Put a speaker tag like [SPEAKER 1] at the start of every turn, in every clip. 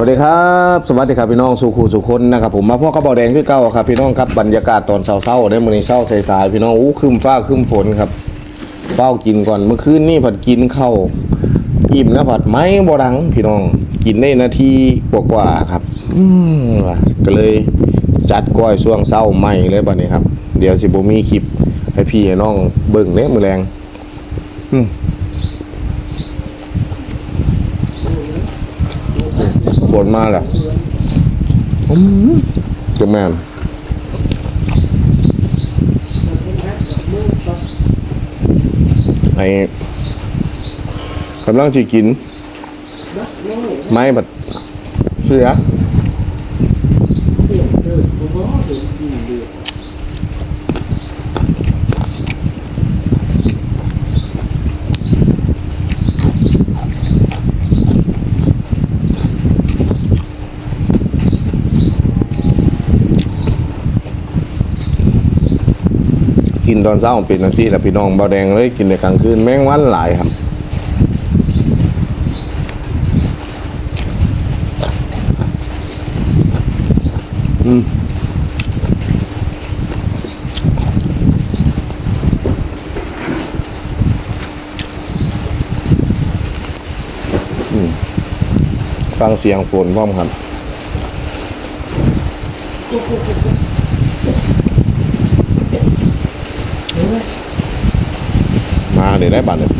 [SPEAKER 1] วัสดีครับ สวัสดีครับพี่น้องสุขูสุคนนะครับผมมาพ่อข้าวเบาแดงคือเก้าครับพี่น้องครับบรรยากาศตอนเช้าๆได้มื้อนี้เช้าสายๆพี่น้องอู้ครึมฟ้าครึมฝนครับเฝ้ากินก่อนเมื่อคืนนี่ผัดกินข้าวอิ่มนะผัดไม้บ่ดัง พี่น้องกินได้นาทีกว่าๆครับ อืมว่ะก็เลยจัดก้อยช่วงเช้าใหม่เลยบัดนี้ครับ เดี๋ยวสิบ่มีคลิปให้พี่ให้น้องเบิ่งเด้มือแรง อืม ปวดมาแหละจะแม่ไอ้กำลังสิกิน ไม้บัดเสือ กินตอนเช้าเป็นนาทีแล้วพี่น้องเบาแดงเลยกินในกลางคืนแมงวันหลายครับฟังเสียงฝนพร้อมครับ มาเดี๋ยวได้บัตรเลย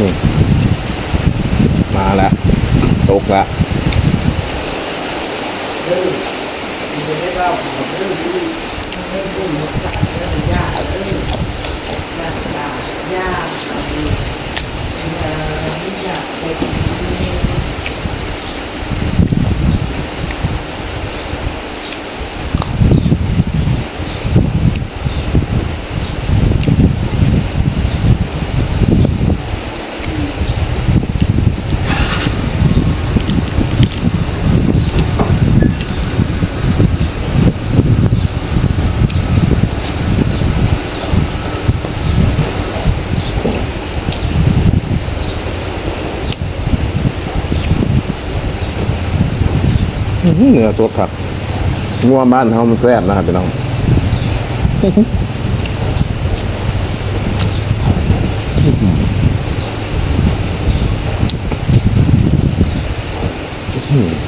[SPEAKER 1] นี่มาแล้วตกแล้วอื้อ หื เนื้อสดครับงัวบ้านเขามันแซ่บนะครับพี่น้องอืม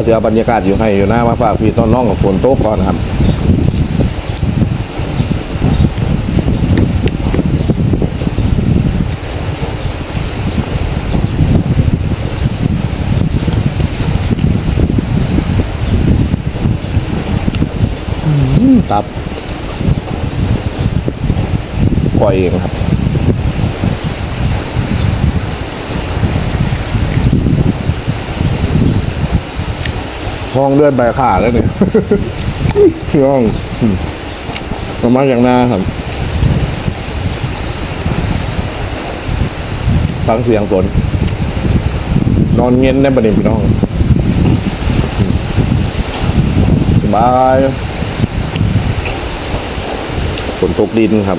[SPEAKER 1] ก็จะเอาบรรยากาศอยู่ให้อยู่หน้ามาฝากพี่ต้นน้องกับฝนโต๊ะก่อนครับตับก่อยเองครับ ห้องเลือดใบขาแล้วเนี่ยที่ห้องมประมาณอย่างหน้าครับฟังเสียงฝนนอนเงียนได้ประเด็นพี่น้องสบายฝนตกดินครับ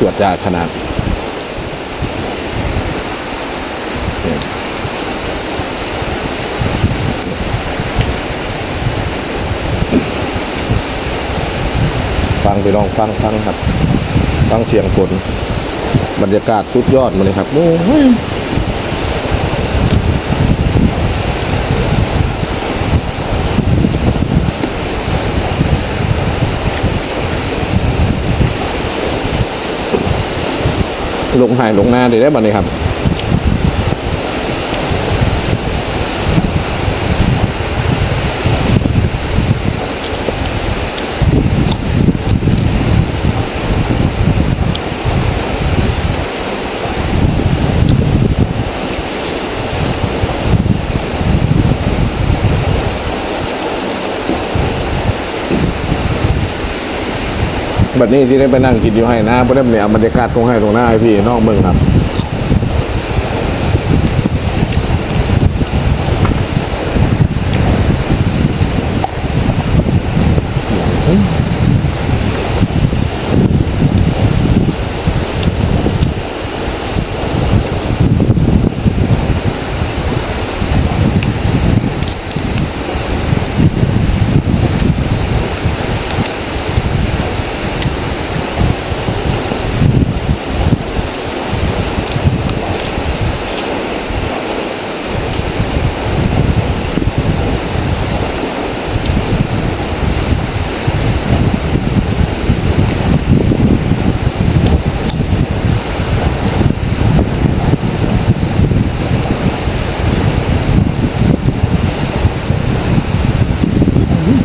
[SPEAKER 1] อ จากขนาดฟังไปลองฟังฟังครับ ฟังเสียงฝนบรรยากาศสุดยอดมาเลยครับโอ้ย ลงหายลงหน้าได้ได้บัดนี้ครับ บัดนี้ที่ได้ไปนั่งกินอยู่ให้นะบ่ได้เนี่ยเอาบรรยากาศตรงให้ตรงหน้าให้พี่น้องเมืองครับ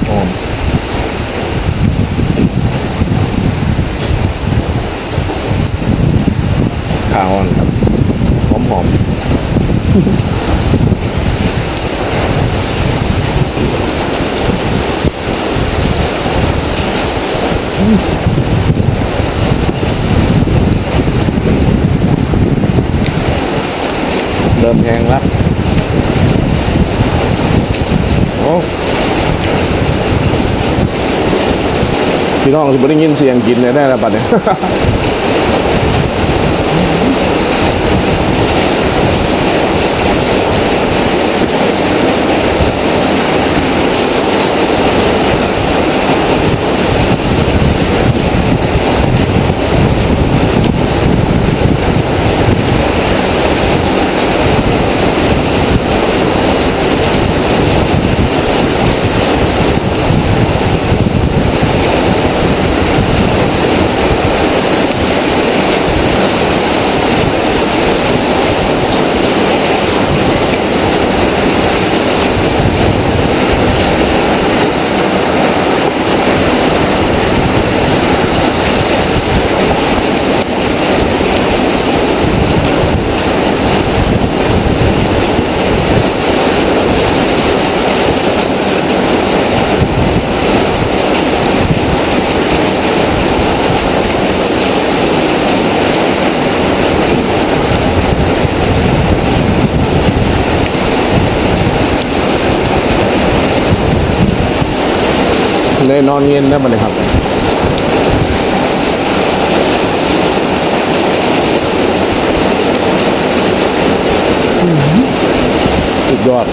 [SPEAKER 1] หอม ข้าวอ่อนครับหอมหอมเริ่มแห้งแล้วโอ้พี่น้องที่ไม่ได้ยินเสียงกินเลยได้แล้วปัดเนี่ย ได้นอนเย็นได้ปัดเนี่ยครับสุดยอด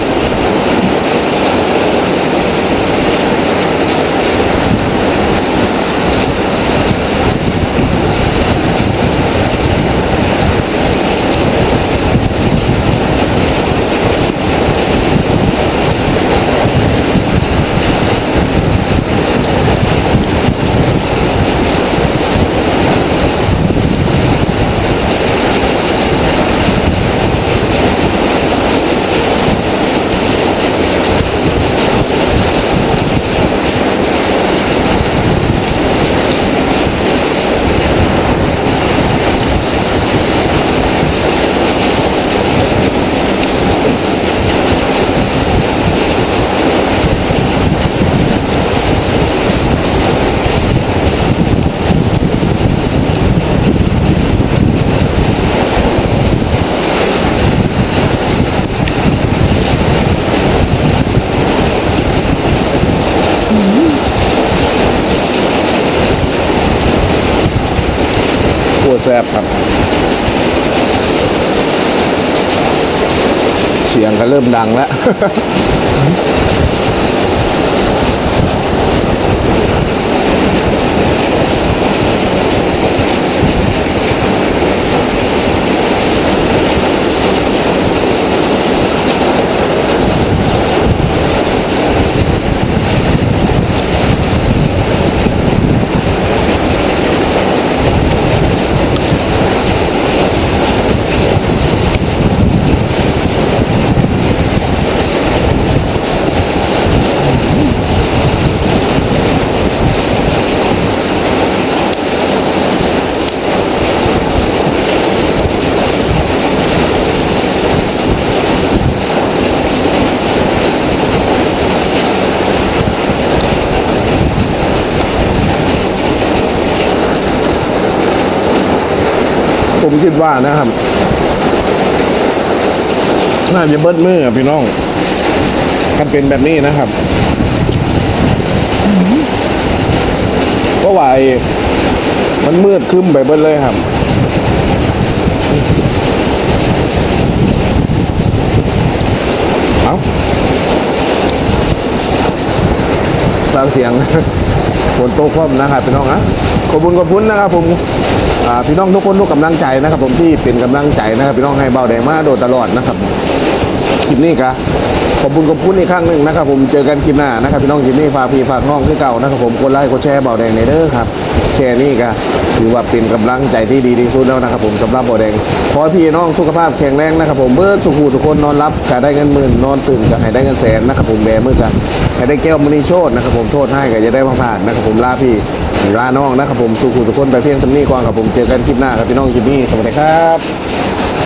[SPEAKER 1] บครับ เสียงก็เริ่มดังแล้ว ผมคิดว่านะครับ น่าจะเบิดมือพี่น้องกันเป็นแบบนี้นะครับเพราะว่าไอ้มันมืดครึ้มไปเบิดเลยครับเอาฟังเสียงฝนตกพร้อมนะครับพี่น้องนะขอบคุณขอบคุณนะครับผม พี่น้องทุกคนทุกกำลังใจนะครับ ผมที่เป็นกำลังใจนะครับ พี่น้องให้เบาแดงมาโดยตลอดนะครับคลิปนี้กะขอบคุณขอบคุณอีกครั้งหนึ่งนะครับ ผมเจอกันคลิปหน้านะครับ พี่น้องคลิปนี้ฝากพี่ฝากน้องคือเก่านะครับ ผมกดไลค์กดแชร์เบาแดงในเด้อครับแค่นี้ก็ถือว่าเป็นกำลังใจที่ดีที่สุดแล้วนะครับ ผมสำหรับเบาแดงขอให้พี่น้องสุขภาพแข็งแรงนะครับ ผมเบิร์ดสุขูทุกคนนอนรับก็ได้เงินหมื่นนอนตื่นก็ให้ได้เงินแสนนะครับ ผมแบมือกันให้ได้แก้วมณีโชตนะครับ ผมโทษให้ก็จะได้ผ่านนะครับ ผมลาพี่ ลาน้องนะครับผมสุขูทุกคนไปเพียงสำนีก่อนครับผมเจอกันคลิปหน้าครับพี่น้องคลิปนี้สวัสดีครับ